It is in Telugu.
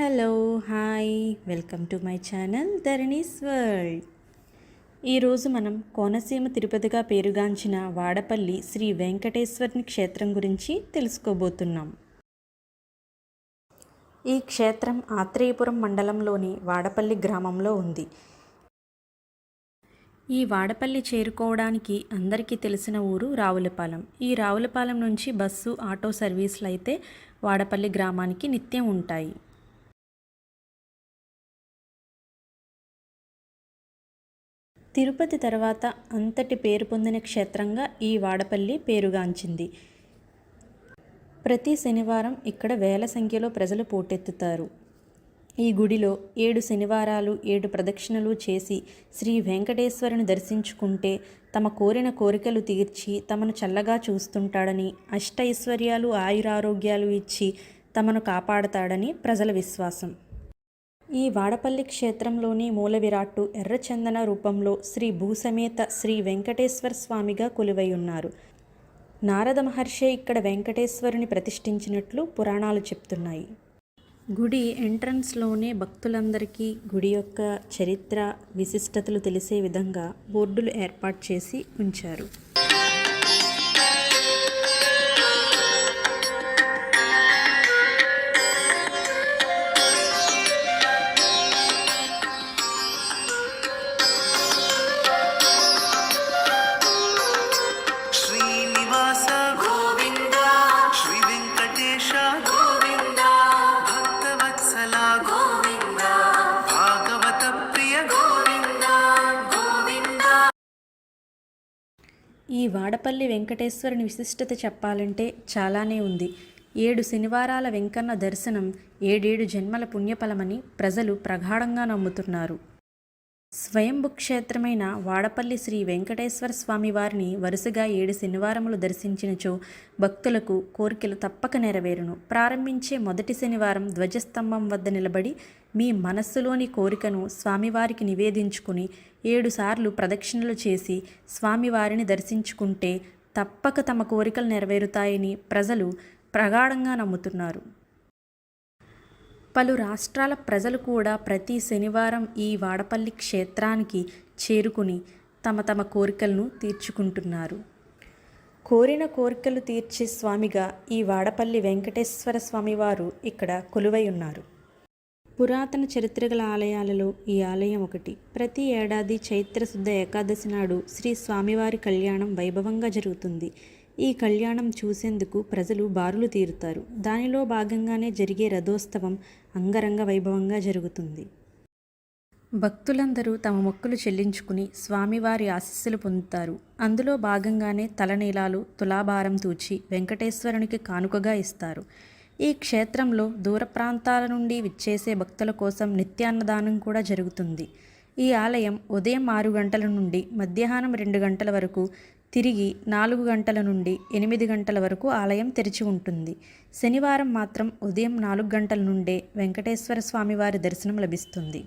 Hello hi. Welcome to my channel Dharani's world. ఈరోజు మనం కోనసీమ తిరుపతిగా పేరుగాంచిన వాడపల్లి శ్రీ వెంకటేశ్వరుని క్షేత్రం గురించి తెలుసుకోబోతున్నాం. ఈ క్షేత్రం ఆత్రేయపురం మండలంలోని వాడపల్లి గ్రామంలో ఉంది. ఈ వాడపల్లి చేరుకోవడానికి అందరికీ తెలిసిన ఊరు రావులపాలెం. ఈ రావులపాలెం నుంచి బస్సు ఆటో సర్వీసులు అయితే వాడపల్లి గ్రామానికి నిత్యం ఉంటాయి. తిరుపతి తర్వాత అంతటి పేరు పొందిన క్షేత్రంగా ఈ వాడపల్లి పేరుగాంచింది. ప్రతి శనివారం ఇక్కడ వేల సంఖ్యలో ప్రజలు పోటెత్తుతారు. ఈ గుడిలో ఏడు శనివారాలు ఏడు ప్రదక్షిణలు చేసి శ్రీ వెంకటేశ్వరుని దర్శించుకుంటే తమ కోరిన కోరికలు తీర్చి తమను చల్లగా చూస్తుంటాడని అష్టైశ్వర్యాలు ఆయురారోగ్యాలు ఇచ్చి తమను కాపాడతాడని ప్రజల విశ్వాసం. ఈ వాడపల్లి క్షేత్రంలోని మూల విరాట్టు ఎర్రచందన రూపంలో శ్రీ భూసమేత శ్రీ వెంకటేశ్వర స్వామిగా కొలువై ఉన్నారు నారద మహర్షి ఇక్కడ వెంకటేశ్వరుని ప్రతిష్ఠించినట్లు పురాణాలు చెప్తున్నాయి. గుడి ఎంట్రన్స్లోనే భక్తులందరికీ గుడి యొక్క చరిత్ర విశిష్టతలు తెలిసే విధంగా బోర్డులు ఏర్పాటు చేసి ఉంచారు. ఈ వాడపల్లి వెంకటేశ్వరుని విశిష్టత చెప్పాలంటే చాలానే ఉంది. ఏడు శనివారాల వెంకన్న దర్శనం ఏడేడు జన్మల పుణ్యఫలమని ప్రజలు ప్రగాఢంగా నమ్ముతున్నారు. స్వయంభు క్షేత్రమైన వాడపల్లి శ్రీ వెంకటేశ్వర స్వామి వారిని వరుసగా ఏడు శనివారములు దర్శించినచో భక్తులకు కోరికలు తప్పక నెరవేరును. ప్రారంభించే మొదటి శనివారం ధ్వజస్తంభం వద్ద నిలబడి మీ మనస్సులోని కోరికను స్వామివారికి నివేదించుకుని ఏడుసార్లు ప్రదక్షిణలు చేసి స్వామివారిని దర్శించుకుంటే తప్పక తమ కోరికలు నెరవేరుతాయని ప్రజలు ప్రగాఢంగా నమ్ముతున్నారు. పలు రాష్ట్రాల ప్రజలు కూడా ప్రతి శనివారం ఈ వాడపల్లి క్షేత్రానికి చేరుకుని తమ తమ కోరికలను తీర్చుకుంటున్నారు. కోరిన కోరికలు తీర్చే స్వామిగా ఈ వాడపల్లి వెంకటేశ్వర స్వామివారు ఇక్కడ కొలువై ఉన్నారు. పురాతన చరిత్ర గల ఆలయాలలో ఈ ఆలయం ఒకటి. ప్రతి ఏడాది చైత్రశుద్ధ ఏకాదశి నాడు శ్రీ స్వామివారి కళ్యాణం వైభవంగా జరుగుతుంది. ఈ కళ్యాణం చూసేందుకు ప్రజలు బారులు తీరుతారు. దానిలో భాగంగానే జరిగే రథోత్సవం అంగరంగ వైభవంగా జరుగుతుంది. భక్తులందరూ తమ మొక్కులు చెల్లించుకుని స్వామివారి ఆశీస్సులు పొందుతారు. అందులో భాగంగానే తలనీలాలు తులాభారం తూచి వెంకటేశ్వరునికి కానుకగా ఇస్తారు. ఈ క్షేత్రంలో దూర ప్రాంతాల నుండి విచ్చేసే భక్తుల కోసం నిత్యాన్నదానం కూడా జరుగుతుంది. ఈ ఆలయం ఉదయం ఆరు గంటల నుండి మధ్యాహ్నం రెండు గంటల వరకు తిరిగి నాలుగు గంటల నుండి ఎనిమిది గంటల వరకు ఆలయం తెరిచి ఉంటుంది. శనివారం మాత్రం ఉదయం నాలుగు గంటల నుండే వెంకటేశ్వర స్వామివారి దర్శనం లభిస్తుంది.